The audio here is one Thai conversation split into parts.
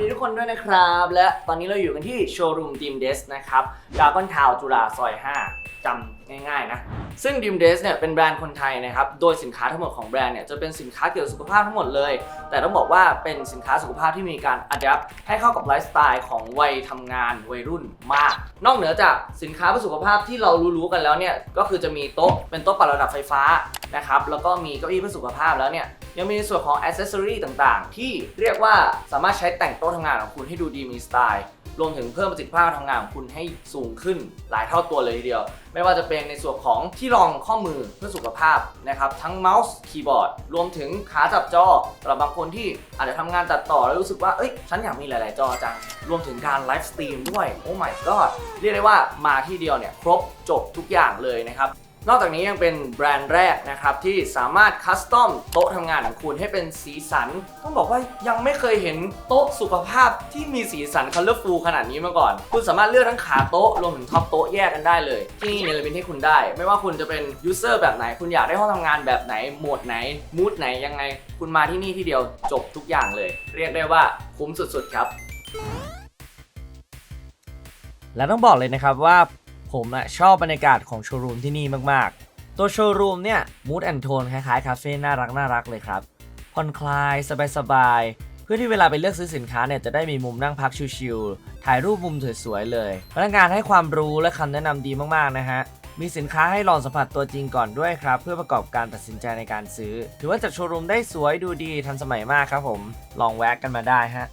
สวัสดีทุกคนด้วยนะครับ และตอนนี้เราอยู่กันที่โชว์รูมดีมเดสนะครับดากอนทาวจุฬาซอย 5จำง่ายๆนะ ซึ่ง d ีมเดสเนี่ยเป็นแบรนด์คนไทยนะครับ โดยสินค้าทั้งหมดของแบรนด์เนี่ยจะเป็นสินค้าเกี่ยวกับสุขภาพทั้งหมดเลย แต่ต้องบอกว่าเป็นสินค้าสุขภาพที่มีการอัดแอปให้เข้ากับไลฟ์สไตล์ของวัยทำงานวัยรุ่นมาก นอกเหนือจากสินค้าเพื่อสุขภาพที่เรารู้ๆกันแล้วเนี่ยก็คือจะมีโต๊ะเป็นโต๊ะปรับระดับไฟฟ้านะครับแล้วก็มีเก้าอี้เพื่อสุขภาพแล้วเนี่ยยังมีในส่วนของอ c เซสซอรีต่างๆ ที่เรียกว่าสามารถใช้แต่งโต๊ะทำงานของคุณให้ดูดีมีสไตล์ รวมถึงเพิ่มประสิทธิภาพการทำงานของคุณให้สูงขึ้นหลายเท่าตัวเลยทีเดียว ไม่ว่าจะเป็นในส่วนของที่รองข้อมือเพื่อสุขภาพนะครับทั้งเมาส์คีย์บอร์ดรวมถึงขาจับจอสำหรับบางคนที่อาจจะทำงานตัดต่อแล้วรู้สึกว่าเอ้ยฉันอยากมีหลาย ๆ จอจัง รวมถึงการไลฟ์สตรีมด้วยโอ้ my god เรียกได้ว่ามาที่เดียวเนี่ยครบจบทุกอย่างเลยนะครับ นอกจากนี้ยังเป็นแบรนด์แรกนะครับที่สามารถคัสตอมโต๊ะทำงานของคุณให้เป็นสีสัน ต้องบอกว่ายังไม่เคยเห็นโต๊ะสุขภาพที่มีสีสันคัลเลอร์ฟูลขนาดนี้มาก่อน คุณสามารถเลือกทั้งขาโต๊ะรวมถึงท็อปโต๊ะแยกกันได้เลย ที่นี่เนรมิตให้คุณได้ ไม่ว่าคุณจะเป็นยูเซอร์แบบไหน คุณอยากได้ห้องทำงานแบบไหนโหมดไหนมูดไหนยังไง คุณมาที่นี่ที่เดียวจบทุกอย่างเลย เรียกได้ว่าคุ้มสุดๆครับและต้องบอกเลยนะครับว่า ผมอะชอบบรรยากาศของโชว์รูมที่นี่มากๆ ตัวโชว์รูมเนี่ยมูดแอนโทนคล้ายๆคาเฟ่น่ารักน่ารักเลยครับผ่อนคลายสบายๆ เพื่อที่เวลาไปเลือกซื้อสินค้าเนี่ยจะได้มีมุมนั่งพักชิลๆถ่ายรูปมุมสวยๆเลยพนักงานให้ความรู้และคำแนะนำดีมากๆนะฮะมีสินค้าให้ลองสัมผัสตัวจริงก่อนด้วยครับ เพื่อประกอบการตัดสินใจในการซื้อ ถือว่าจัดโชว์รูมได้สวยดูดีทันสมัยมากครับผม ลองแวะกันมาได้ฮะ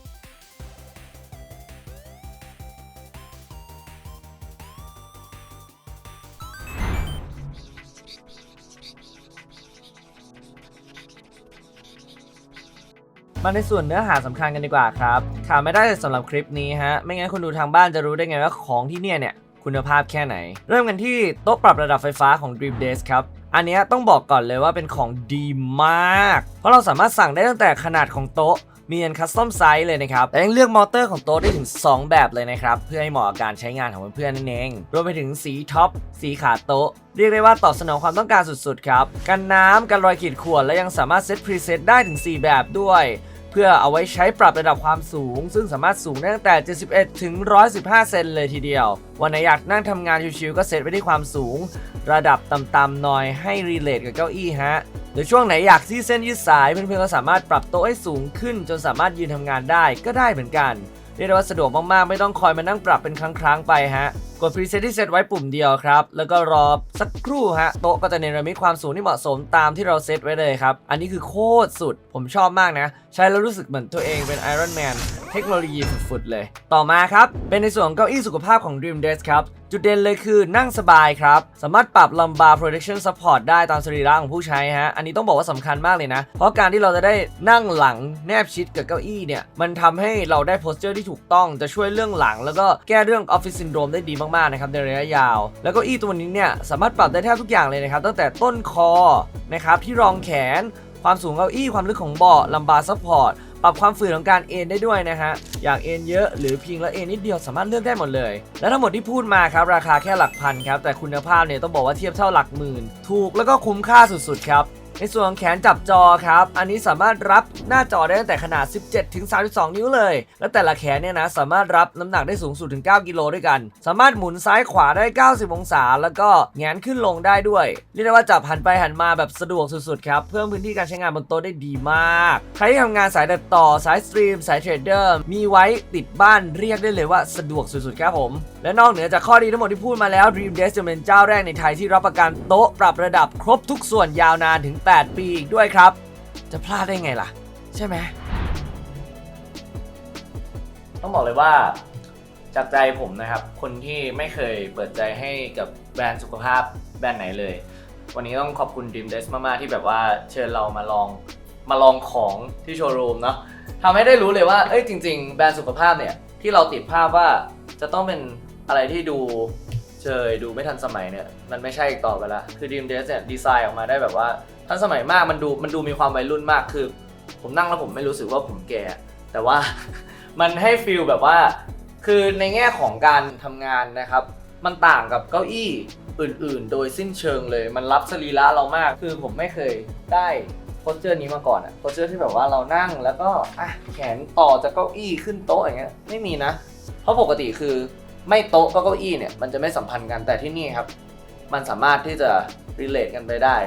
มาในส่วนเนื้อหาสำคัญกันดีกว่าครับขาดไม่ได้เลยสำหรับคลิปนี้ฮะ ไม่งั้นคนดูทางบ้านจะรู้ได้ไงว่าของที่เนี่ยเนี่ยคุณภาพแค่ไหน เริ่มกันที่โต๊ะปรับระดับไฟฟ้าของ Dream Days ครับ อันนี้ต้องบอกก่อนเลยว่าเป็นของดีมาก เพราะเราสามารถสั่งได้ตั้งแต่ขนาดของโต๊ะ มีอันคัสตอมไซส์เลยนะครับและยังเลือกมอเตอร์ของโต๊ะได้ถึง 2 แบบเลยนะครับ เพื่อให้เหมาะกับการใช้งานของเพื่อนๆนั่นเองรวมไปถึงสีท็อปสีขาโต๊ะเรียกได้ว่าตอบสนองความต้องการสุดๆครับกันน้ำกันรอยขีดข่วนและยังสามารถเซตพรีเซตได้ถึง 4 แบบด้วยเพื่อเอาไว้ใช้ปรับระดับความสูง ซึ่งสามารถสูงได้ตั้งแต่ 71 ถึง 115 เซนเลยทีเดียว วันไหนอยากนั่งทำงานชิวๆก็เซตไว้ที่ความสูง ระดับต่ำๆหน่อยให้รีเลทกับเก้าอี้ฮะ หรือช่วงไหนอยากที่เส้นยืดสายเพื่อนๆก็สามารถปรับโต๊ะให้สูงขึ้น จนสามารถยืนทำงานได้ก็ได้เหมือนกันเรียกได้ว่าสะดวกมากๆ ไม่ต้องคอยมานั่งปรับเป็นครั้งๆไปฮะ กดพรีเซตที่เซตไว้ปุ่มเดียวครับ แล้วก็รอสักครู่ฮะ โต๊ะก็จะเนรมิตความสูงที่เหมาะสมตามที่เราเซตไว้เลยครับ อันนี้คือโคตรสุด ผมชอบมากนะ ใช้แล้วรู้สึกเหมือนตัวเองเป็นไอรอนแมน เทคโนโลยีสุดๆเลย ต่อมาครับ เป็นในส่วนของเก้าอี้สุขภาพของ Dream Desk ครับ จุดเด่นเลยคือนั่งสบายครับ สามารถปรับ lumbar protection support ได้ตามสรีระของผู้ใช้ฮะ อันนี้ต้องบอกว่าสำคัญมากเลยนะ เพราะการที่เราจะได้นั่งหลังแนบชิดกับเก้าอี้เนี่ย มันทำให้เราได้ posture ที่ถูกต้อง จะช่วยเรื่องหลัง แล้วก็แก้เรื่อง office syndrome ได้ดีมากๆนะครับในระยะยาว แล้วก็อี้ตัวนี้เนี่ยสามารถปรับได้แทบทุกอย่างเลยนะครับตั้งแต่ต้นคอนะครับที่รองแขน ความสูงเก้าอี้ความลึกของเบาะ lumbar support บความฝืนของการเอ็นได้ด้วยนะฮะ อยากเอ็นเยอะหรือพิงแล้วเอ็นนิดเดียวสามารถเลือกได้หมดเลย และทั้งหมดที่พูดมาครับราคาแค่หลักพันครับแต่คุณภาพเนี่ยต้องบอกว่าเทียบเท่าหลักหมื่น ถูกแล้วก็คุ้มค่าสุดๆครับ ในส่วนของแขนจับจอครับ อันนี้สามารถรับหน้าจอได้ตั้งแต่ขนาด 17 ถึง 32 นิ้วเลย และแต่ละแขนเนี่ยนะสามารถรับน้ำหนักได้สูงสุดถึง 9 กิโลด้วยกัน สามารถหมุนซ้ายขวาได้ 90 องศา แล้วก็แงนขึ้นลงได้ด้วย เรียกได้ว่าจับหันไปหันมาแบบสะดวกสุดๆครับ เพิ่มพื้นที่การใช้งานบนโต๊ะได้ดีมาก ใครที่ทำงานสายตัดต่อสายสตรีม สายเทรดเดอร์มีไว้ติดบ้านเรียกได้เลยว่าสะดวกสุดๆครับผม และนอกเหนือจากข้อดีทั้งหมดที่พูดมาแล้ว Dream Desk จะเป็นเจ้าแรกในไทยที่รับประกันโต๊ะปรับระดับครบทุกส่วนยาวนานถึง8 ปีอีกด้วยครับ จะพลาดได้ไงล่ะ ใช่ไหม ต้องบอกเลยว่าจากใจผมนะครับ คนที่ไม่เคยเปิดใจให้กับแบรนด์สุขภาพแบรนด์ไหนเลย วันนี้ต้องขอบคุณ Dream Desk มาก ๆ ที่แบบว่าเชิญเรามาลองมาลองของที่โชว์รูมเนาะทำให้ได้รู้เลยว่า เอ้ยจริง ๆ แบรนด์สุขภาพเนี่ย ที่เราติดภาพว่าจะต้องเป็นอะไรที่ดูเชยดูไม่ทันสมัยเนี่ย มันไม่ใช่อีกต่อไปละคือ Dream Desk เนี่ยดีไซน์ออกมาได้แบบว่า ทันสมัยมากมันดูมันดูมีความวัยรุ่นมากคือ ผมนั่งแล้วผมไม่รู้สึกว่าผมแก่ แต่ว่า มันให้ฟีลแบบว่า คือในแง่ของการทำงานนะครับ มันต่างกับเก้าอี้อื่น ๆ โดยสิ้นเชิงเลย มันรับสรีระเรามาก คือผมไม่เคยได้โพสเจอร์นี้มาก่อนอะโพสเจอร์ที่แบบว่าเรานั่งแล้วก็อะแขนต่อจากเก้าอี้ขึ้นโต๊ะอย่างเงี้ยไม่มีนะ เพราะปกติคือไม่โต๊ะก็เก้าอี้เนี่ยมันจะไม่สัมพันธ์กันแต่ที่นี่ครับ มันสามารถที่จะ relate กันไปได้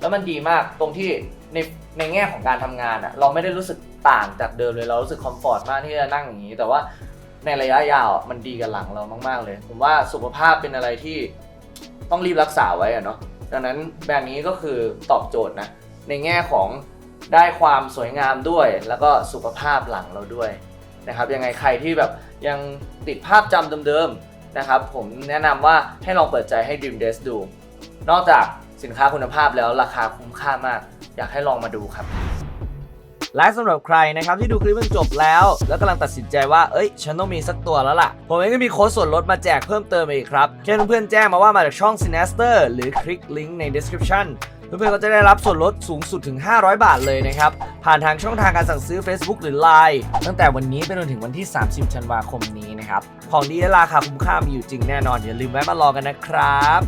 แล้วมันดีมากตรงที่ในในแง่ของการทำงานอะเราไม่ได้รู้สึกต่างจากเดิมเลยเรารู้สึกคอมฟอร์ตมากที่จะนั่งอย่างนี้ แต่ว่าในระยะยาวอะมันดีกับหลังเรามากๆเลย ผมว่าสุขภาพเป็นอะไรที่ต้องรีบรักษาไว้อะเนาะดังนั้นแบรนด์นี้ก็คือตอบโจทย์นะในแง่ของได้ความสวยงามด้วย แล้วก็สุขภาพหลังเราด้วยนะครับยังไงใครที่แบบยังติดภาพจำเดิมๆนะครับผมแนะนำว่าให้ลองเปิดใจให้ Dream Days ดู นอกจาก สินค้าคุณภาพแล้วราคาคุ้มค่ามาก อยากให้ลองมาดูครับ และสำหรับใครนะครับที่ดูคลิปมันจบแล้ว แล้วกำลังตัดสินใจว่า เอ้ย ฉันต้องมีสักตัวแล้วล่ะ ผมเองก็มีโค้ดส่วนลดมาแจกเพิ่มเติมอีกครับแค่เพื่อนๆแจ้งมาว่ามาจากช่อง Sinaster หรือคลิกลิงก์ใน description เพื่อนๆก็จะได้รับส่วนลดสูงสุดถึง 500 บาทเลยนะครับ ผ่านทางช่องทางการสั่งซื้อ Facebook หรือ Line ตั้งแต่วันนี้ไปจนถึงวันที่ 30ธันวาคมนี้นะครับ ของดีและราคาคุ้มค่ามีอยู่จริงแน่นอน อย่าลืมแวะมาลองกันนะครับ